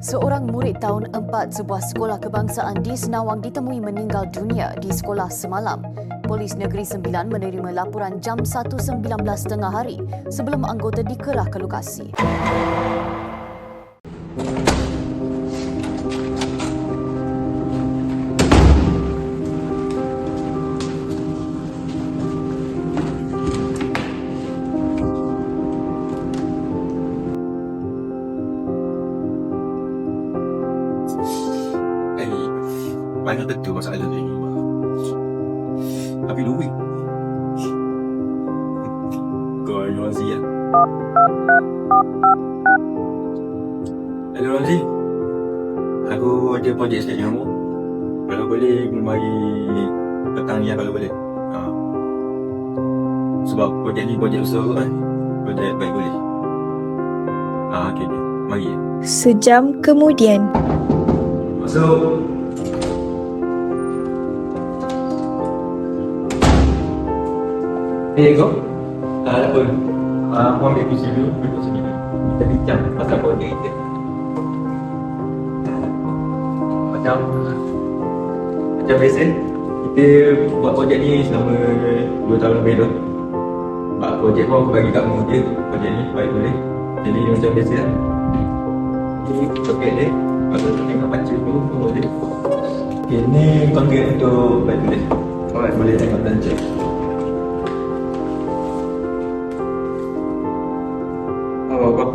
Seorang murid tahun 4 sebuah sekolah kebangsaan di Senawang ditemui meninggal dunia di sekolah semalam. Polis Negeri Sembilan menerima laporan jam 1.19 tengah hari sebelum anggota dikerah ke lokasi. Banyak betul masalah ni. Tapi duit. Kau yang Razi ya? Hello Razi. Aku ada projek sikit dengan kamu. Kalau boleh, mari petang ni lah kalau boleh. Ha. Sebab projek ni projek besar kan. Projek baik boleh. Ha, okey, okey. Mari. Sejam kemudian, Masuk. Eh, kau? Tak ada apa. Ah, aku ambil kursi dulu, duduk sini dulu. Kita bincang pasal projek kita. Macam macam biasa, kita buat projek ni selama 2 tahun lebih dah. Sebab projek pun aku bagi kat kamu je, projek ni baik boleh. Jadi macam biasa lah. Ini projek dia, tu tengok baca tu boleh. Okay, ni konkret untuk baik boleh. Alright, boleh tengok dan check.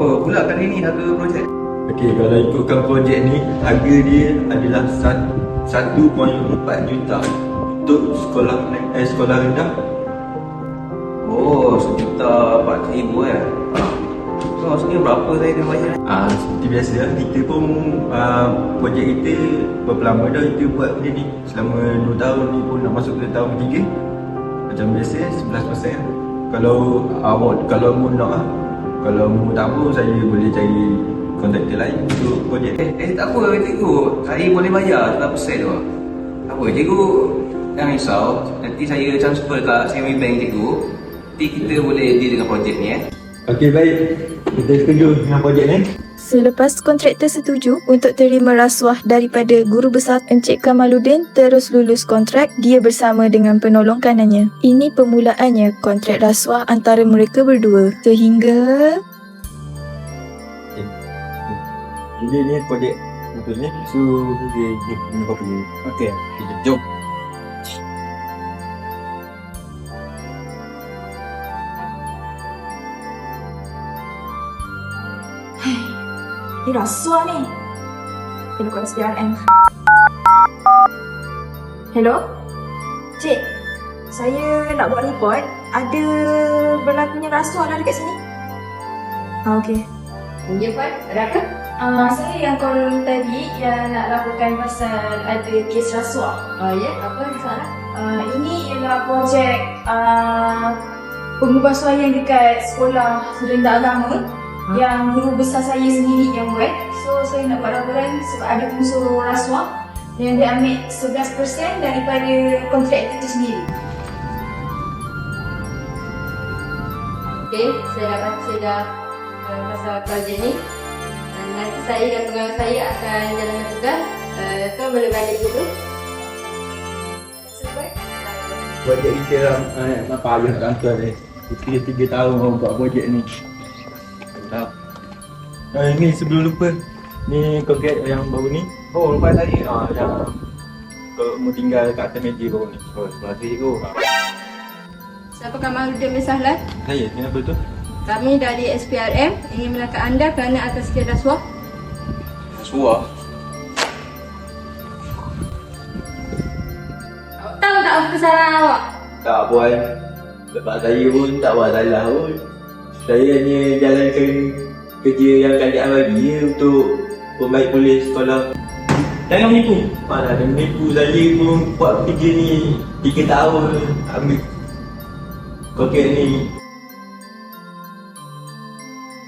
Oh, pula kali ni harga projek? Okey, kalau ikutkan projek ni, harga dia adalah sat- 1.4 juta untuk sekolah eh, sekolah rendah. Oh, sejuta empat ribu eh. Ah. So maksudnya berapa saya kena bayar? Ah, seperti biasa kita pun ah, projek kita berapa lama dah kita buat benda ni. Selama 2 tahun ni pun nak masuk ke tahun ketiga. Macam biasa 11%. Kalau awak kalau mu nak ah, kalau mu tak mau saya boleh cari kontraktor lain untuk projek. Eh, eh tak apa cikgu. Saya boleh bayar 11% tu. Tak apa cikgu. Jangan risau. Nanti saya transfer kat saving bank cikgu. Nanti kita boleh deal dengan projek ni eh. Okey baik. Kita setuju dengan projek ni. Selepas kontraktor setuju untuk terima rasuah daripada guru besar Encik Kamaluddin terus lulus kontrak dia bersama dengan penolong kanannya. Ini permulaannya kontrak rasuah antara mereka berdua sehingga Jadi ni projek betul ni. So dia dia punya apa ni? Okey. Kita jom. Ni rasuah ni. Kena call SPRM. Hello? Cik, saya nak buat report. Ada berlakunya rasuah dah dekat sini. Ah, okey. Ya Puan, ada apa? Uh, saya yang call tadi yang nak laporkan pasal ada kes rasuah. Oh ya, apa masalah? Uh, ini ialah projek uh, pengubahsuaian dekat sekolah rendah agama yang guru besar saya sendiri yang buat. So saya nak buat laporan sebab ada unsur rasuah yang dia ambil 11% daripada kontraktor itu sendiri. Okey, saya dah baca dah uh, pasal projek ni. Uh, nanti saya dan pegawai saya akan jalankan tugas. Uh, kau boleh balik dulu. Sebab Projek kita lah eh, nak payah kantor ni. Kita tiga tahun orang buat projek ni. Tak. Eh, ni sebelum lupa. Ni konkret yang baru ni. Oh, lupa tadi. Ah, yang kalau mau tinggal kat atas meja baru ni. Oh, terima kasih cikgu. Siapa Kamaluddin bin Sahlan? Saya, kenapa tu? Kami dari SPRM ingin melangkah anda kerana atas kes rasuah. Suah. Tahu tak apa kesalahan awak? Tak puan. Sebab saya pun tak buat salah pun. Saya hanya jalankan kerja yang kerajaan bagi je untuk pembaik polis sekolah. Jangan menipu. Mana ada menipu saya pun buat kerja ni 3 tahun ambil kokek ni.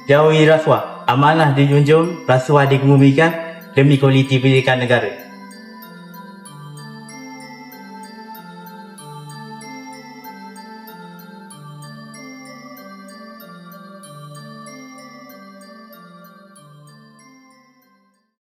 Jauhi rasuah. Amanah dijunjung, rasuah dikemumikan demi kualiti pendidikan negara.